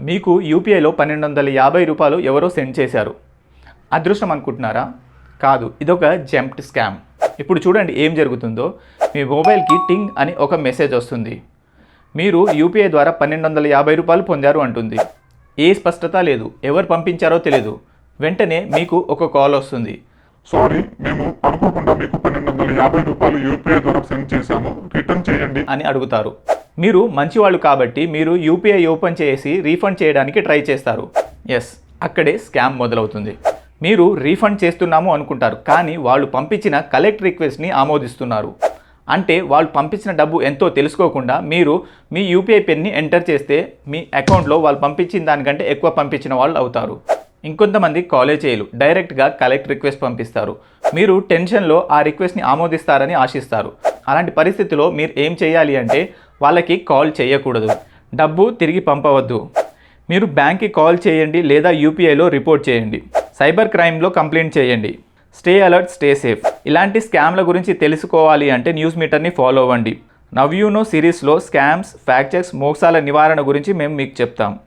మీకు యూపీఐలో పన్నెండు వందల యాభై రూపాయలు ఎవరో సెండ్ చేశారు. అదృష్టం అనుకుంటున్నారా? కాదు ఇదొక జంప్ట్ స్కామ్. ఇప్పుడు చూడండి ఏం జరుగుతుందో. మీ మొబైల్కి టింగ్ అని ఒక మెసేజ్ వస్తుంది. మీరు యూపీఐ ద్వారా పన్నెండు వందల యాభై రూపాయలు పొందారు అంటుంది. ఏ స్పష్టత లేదు. ఎవరు పంపించారో తెలియదు వెంటనే మీకు ఒక కాల్ వస్తుంది. సారీ మేము అనుకోకుండా మీకు పన్నెండు వందల యాభై రూపాయలు యూపీఐ ద్వారా సెండ్ చేశాము. రిటర్న్ చేయండి. అని అడుగుతారు. మీరు మంచివాళ్ళు కాబట్టి మీరు యూపీఐ ఓపెన్ చేసి రీఫండ్ చేయడానికి ట్రై చేస్తారు. ఎస్ అక్కడే స్కామ్ మొదలవుతుంది. మీరు రీఫండ్ చేస్తున్నాము అనుకుంటారు కానీ వాళ్ళు పంపించిన కలెక్ట్ రిక్వెస్ట్ని ఆమోదిస్తున్నారు. అంటే వాళ్ళు పంపించిన డబ్బు ఎంతో తెలుసుకోకుండా మీరు మీ యూపీఐ పిన్ని ఎంటర్ చేస్తే మీ అకౌంట్లో వాళ్ళు పంపించిన దానికంటే ఎక్కువ పంపించిన వాళ్ళు అవుతారు. ఇంకొంతమంది కాలేజ్ చేయలు డైరెక్ట్గా కలెక్ట్ రిక్వెస్ట్ పంపిస్తారు. మీరు టెన్షన్లో ఆ రిక్వెస్ట్ని ఆమోదిస్తారని ఆశిస్తారు. అలాంటి పరిస్థితిలో మీరు ఏం చేయాలి అంటే వాళ్ళకి కాల్ చేయకూడదు. డబ్బు తిరిగి పంపవద్దు. మీరు బ్యాంక్కి కాల్ చేయండి లేదా యూపీఐలో రిపోర్ట్ చేయండి. సైబర్ క్రైమ్లో కంప్లైంట్ చేయండి. Stay alert stay safe. ఇలాంటి స్కామ్ల గురించి తెలుసుకోవాలి అంటే న్యూస్ మీటర్ని ఫాలో అవ్వండి. నవ్యూనో సిరీస్లో స్కామ్స్ ఫ్యాక్చర్స్ మోసాల నివారణ గురించి మేము మీకు చెప్తాం.